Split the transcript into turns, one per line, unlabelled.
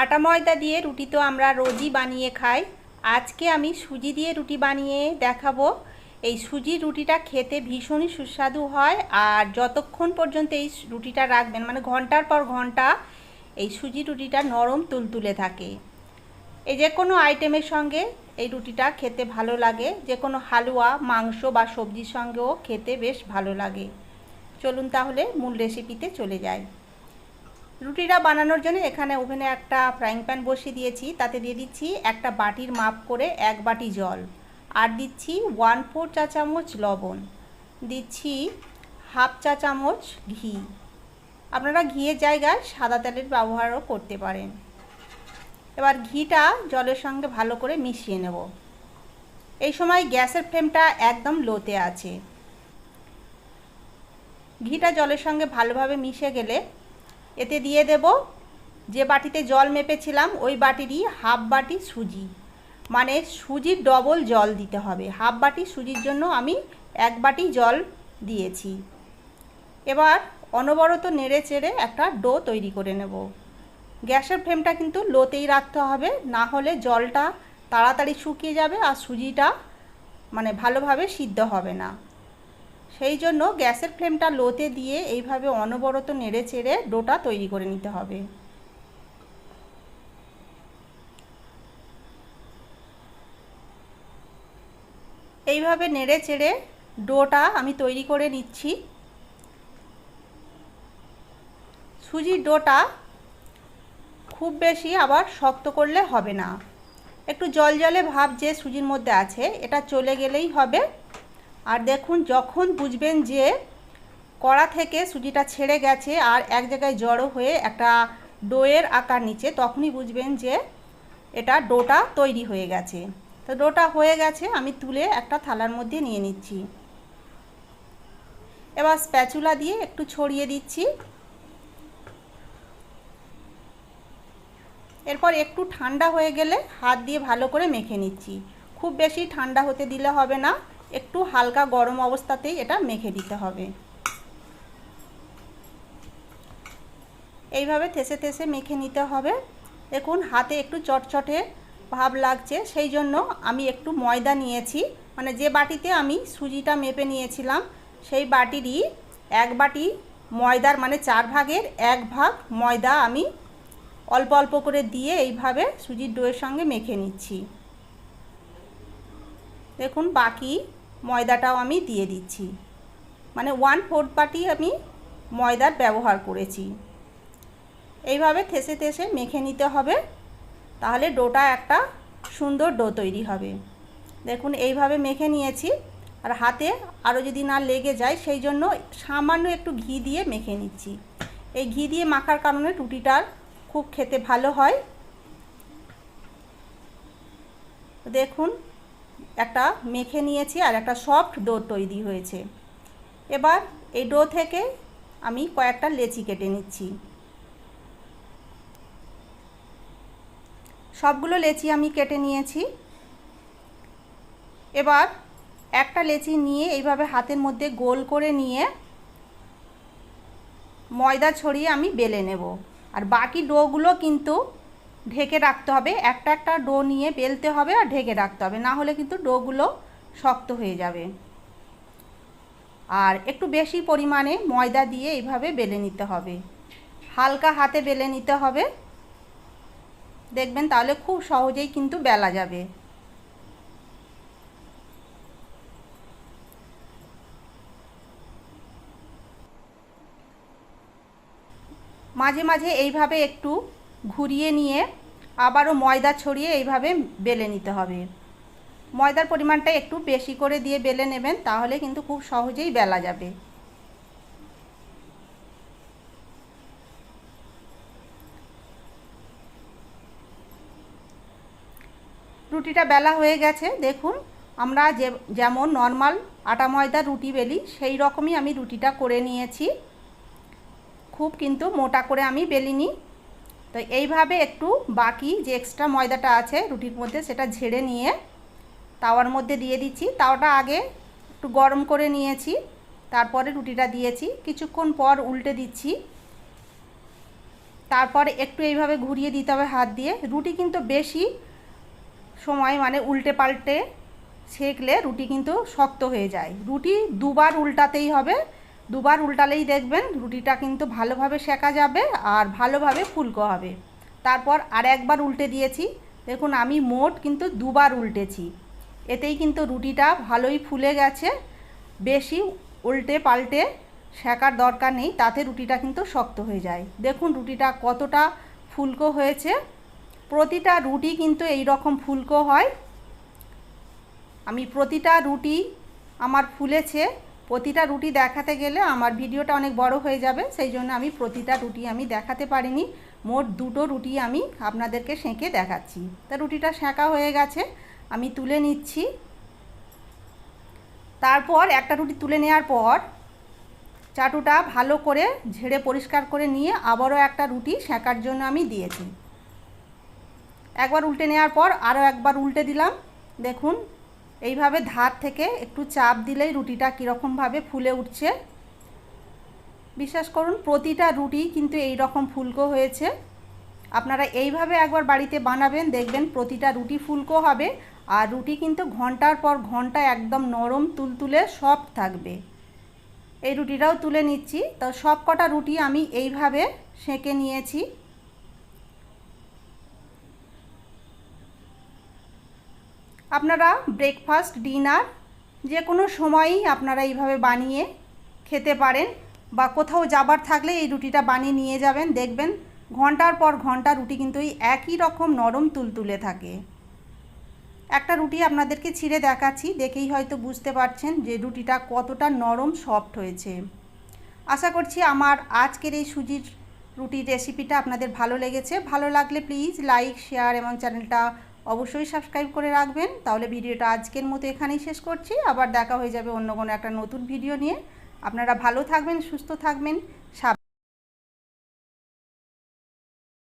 আটা ময়দা দিয়ে রুটি তো আমরা রোজই বানিয়ে খাই। আজকে আমি সুজি দিয়ে রুটি বানিয়ে দেখাবো। এই সুজির রুটিটা খেতে ভীষণই সুস্বাদু হয় আর যতক্ষণ পর্যন্ত এই রুটিটা রাখবেন মানে ঘণ্টার পর ঘণ্টা এই সুজি রুটিটা নরম তুলতুলে থাকে। এই যে কোনো আইটেমের সঙ্গে এই রুটিটা খেতে ভালো লাগে, যে কোনো হালুয়া, মাংস বা সবজির সঙ্গেও খেতে বেশ ভালো লাগে। চলুন তাহলে মূল রেসিপিতে চলে যাই। রুটিটা বানানোর জন্য এখানে ওভেনে একটা ফ্রাইং প্যান বসিয়ে দিয়েছি। তাতে দিয়ে দিচ্ছি একটা বাটির মাপ করে এক বাটি জল। আর দিচ্ছি ওয়ান ফোর চা চামচ লবণ। দিচ্ছি হাফ চা চামচ ঘি। আপনারা ঘিয়ের জায়গায় সাদা তেলের ব্যবহারও করতে পারেন। এবার ঘিটা জলের সঙ্গে ভালো করে মিশিয়ে নেব। এই সময় গ্যাসের ফ্লেমটা একদম লোতে আছে। ঘিটা জলের সঙ্গে ভালোভাবে মিশে গেলে এতে দিয়ে দেব যে বাটিতে জল মেপেছিলাম, ওই বাটিরই হাফ বাটি সুজি। মানে সুজির ডবল জল দিতে হবে। হাফ বাটি সুজির জন্য আমি এক বাটি জল দিয়েছি। এবার অনবরত নেড়ে চেড়ে একটা ডো তৈরি করে নেব। গ্যাসের ফ্লেমটা কিন্তু লোতেই রাখতে হবে, না হলে জলটা তাড়াতাড়ি শুকিয়ে যাবে আর সুজিটা মানে ভালোভাবে সিদ্ধ হবে না। সেই জন্য গ্যাসের ফ্লেমটা লোতে দিয়ে এইভাবে অনবরত নেড়ে চেড়ে ডোটা তৈরি করে নিতে হবে। এইভাবে নেড়ে চেড়ে ডোটা আমি তৈরি করে নিচ্ছি। সুজির ডোটা খুব বেশি আবার শক্ত করলে হবে না। একটু জল জলে ভাব যে সুজির মধ্যে আছে, এটা চলে গেলেই হবে। আর দেখুন, যখন বুঝবেন যে কড়া থেকে সুজিটা ছেড়ে গেছে আর এক জায়গায় জড়ো হয়ে একটা ডোয়ের আকার নিচে, তখনই বুঝবেন যে এটা ডোটা তৈরি হয়ে গেছে। তো ডোটা হয়ে গেছে, আমি তুলে একটা থালার মধ্যে নিয়ে নিচ্ছি। এবার স্প্যাচুলা দিয়ে একটু ছড়িয়ে দিচ্ছি। এরপর একটু ঠান্ডা হয়ে গেলে হাত দিয়ে ভালো করে মেখে নিচ্ছি। খুব বেশি ঠান্ডা হতে দিলে হবে না। একটু হালকা গরম অবস্থাতেই এটা মেখে দিতে হবে। এইভাবে থেসে থেসে মেখে নিতে হবে। দেখুন, হাতে একটু চটচটে ভাব লাগছে, সেই জন্য আমি একটু ময়দা নিয়েছি। মানে যে বাটিতে আমি সুজিটা মেপে নিয়েছিলাম, সেই বাটিরই এক বাটি ময়দার মানে চার ভাগের এক ভাগ ময়দা আমি অল্প অল্প করে দিয়ে এইভাবে সুজির ডোয়ের সঙ্গে মেখে নিচ্ছি। দেখুন, বাকি ময়দাটাও আমি দিয়ে দিচ্ছি। মানে ওয়ান ফোর্থ বাটি আমি ময়দার ব্যবহার করেছি। এইভাবে থেসে থেসে মেখে নিতে হবে। তাহলে ডোটা একটা সুন্দর ডো তৈরি হবে। দেখুন, এইভাবে মেখে নিয়েছি। আর হাতে আরও যদি না লেগে যায়, সেই জন্য সামান্য একটু ঘি দিয়ে মেখে নিচ্ছি। এই ঘি দিয়ে মাখার কারণে রুটিটার খুব খেতে ভালো হয়। দেখুন একটা মেখে নিয়েছি আর একটা সফট ডো তৈরি হয়েছে। এবার এই ডো থেকে আমি কয়েকটা লেচি কেটে নিচ্ছি। সবগুলো লেচি আমি কেটে নিয়েছি। এবার একটা লেচি নিয়ে এইভাবে হাতের মধ্যে গোল করে নিয়ে ময়দা ছড়িয়ে আমি বেলে নেব। আর বাকি ডোগুলো কিন্তু ঢেকে রাখতে হবে। একটা একটা ডো নিয়ে বেলতে হবে আর ঢেকে রাখতে হবে। না হলে কিন্তু ডোগুলো শক্ত হয়ে যাবে। আর একটু বেশি পরিমাণে ময়দা দিয়ে এইভাবে বেলে নিতে হবে। হালকা হাতে বেলে নিতে হবে। দেখবেন তাহলে খুব সহজেই কিন্তু বেলা যাবে। মাঝে মাঝে এইভাবে একটু ঘুরিয়ে নিয়ে আবারও ময়দা ছড়িয়ে এইভাবে বেলে নিতে হবে। ময়দার পরিমাণটা একটু বেশি করে দিয়ে বেলে নেবেন, তাহলে কিন্তু খুব সহজেই বেলা যাবে। রুটিটা বেলা হয়ে গেছে, দেখুন, আমরা যে, যেমন নর্মাল আটা ময়দা রুটি বেলি, সেই রকমই আমি রুটিটা করে নিয়েছি। খুব কিন্তু মোটা করে আমি বেলিনি। তো এইভাবে একটু বাকি যে এক্সট্রা ময়দাটা আছে রুটির মধ্যে সেটা ঝেড়ে নিয়ে তাওয়ার মধ্যে দিয়ে দিচ্ছি। তাওয়াটা আগে একটু গরম করে নিয়েছি, তারপরে রুটিটা দিয়েছি। কিছুক্ষণ পর উল্টে দিচ্ছি। তারপর একটু এইভাবে ঘুরিয়ে দিতে হবে হাত দিয়ে। রুটি কিন্তু বেশি সময় মানে উল্টে পাল্টে সেঁকলে রুটি কিন্তু শক্ত হয়ে যায়। রুটি দুবার উল্টাতেই হবে। দুবার উল্টালেই দেখবেন রুটিটা কিন্তু ভালোভাবে সেঁকা যাবে আর ভালোভাবে ফুলকো হবে। তারপর আর একবার উল্টে দিয়েছি। দেখুন, আমি মোট কিন্তু দুবার উল্টেছি। এতেই কিন্তু রুটিটা ভালোই ফুলে গেছে। বেশি উল্টে পাল্টে শেখার দরকার নেই, তাতে রুটিটা কিন্তু শক্ত হয়ে যায়। দেখুন, রুটিটা কতটা ফুলকো হয়েছে। প্রতিটা রুটি কিন্তু এই রকম ফুলকো হয়। আমি প্রতিটা রুটি আমার ফুলেছে। প্রতিটা রুটি দেখাতে গেলে আমার ভিডিওটা অনেক বড় হয়ে যাবে, সেই জন্য আমি প্রতিটা রুটি আমি দেখাতে পারিনি। মোট দুটো রুটি আমি আপনাদেরকে সেঁকে দেখাচ্ছি। তা রুটিটা সেঁকা হয়ে গেছে, আমি তুলে নিচ্ছি। তারপর একটা রুটি তুলে নেওয়ার পর চাটুটা ভালো করে ঝেড়ে পরিষ্কার করে নিয়ে আবারও একটা রুটি সেঁকার জন্য আমি দিয়েছি। একবার উল্টে নেওয়ার পর আরও একবার উল্টে দিলাম। দেখুন এইভাবে ধার থেকে একটু চাপ দিলেই রুটিটা কীরকমভাবে ফুলে উঠছে। বিশ্বাস করুন, প্রতিটা রুটি কিন্তু এই রকম ফুলকো হয়েছে। আপনারা এইভাবে একবার বাড়িতে বানাবেন, দেখবেন প্রতিটা রুটি ফুলকো হবে। আর রুটি কিন্তু ঘণ্টার পর ঘণ্টা একদম নরম, তুলতুলে সফট থাকবে। এই রুটিটাও তুলে নিচ্ছি। তো সব কটা রুটি আমি এইভাবে সেঁকে নিয়েছি। আপনারা ব্রেকফাস্ট ডিনার যে কোনো সময়ই আপনারা এইভাবে বানিয়ে খেতে পারেন বা কোথাও যাবার থাকলে এই রুটিটা বানিয়ে নিয়ে যাবেন। দেখবেন ঘণ্টার পর ঘণ্টা রুটি কিন্তু এই একই রকম নরম তুলতুলে থাকে। একটা রুটি আপনাদেরকে ছিঁড়ে দেখাচ্ছি, দেখেই হয়তো বুঝতে পারছেন যে রুটিটা কতটা নরম সফট হয়েছে। আশা করছি আমার আজকের এই সুজির রুটির রেসিপিটা আপনাদের ভালো লেগেছে। ভালো লাগলে প্লিজ লাইক শেয়ার এবং চ্যানেলটা অবশ্যই সাবস্ক্রাইব করে রাখবেন। তাহলে ভিডিওটা আজকের মতো এখানেই শেষ করছি। আবার দেখা হয়ে যাবে অন্য কোনো একটা নতুন ভিডিও নিয়ে। আপনারা ভালো থাকবেন, সুস্থ থাকবেন।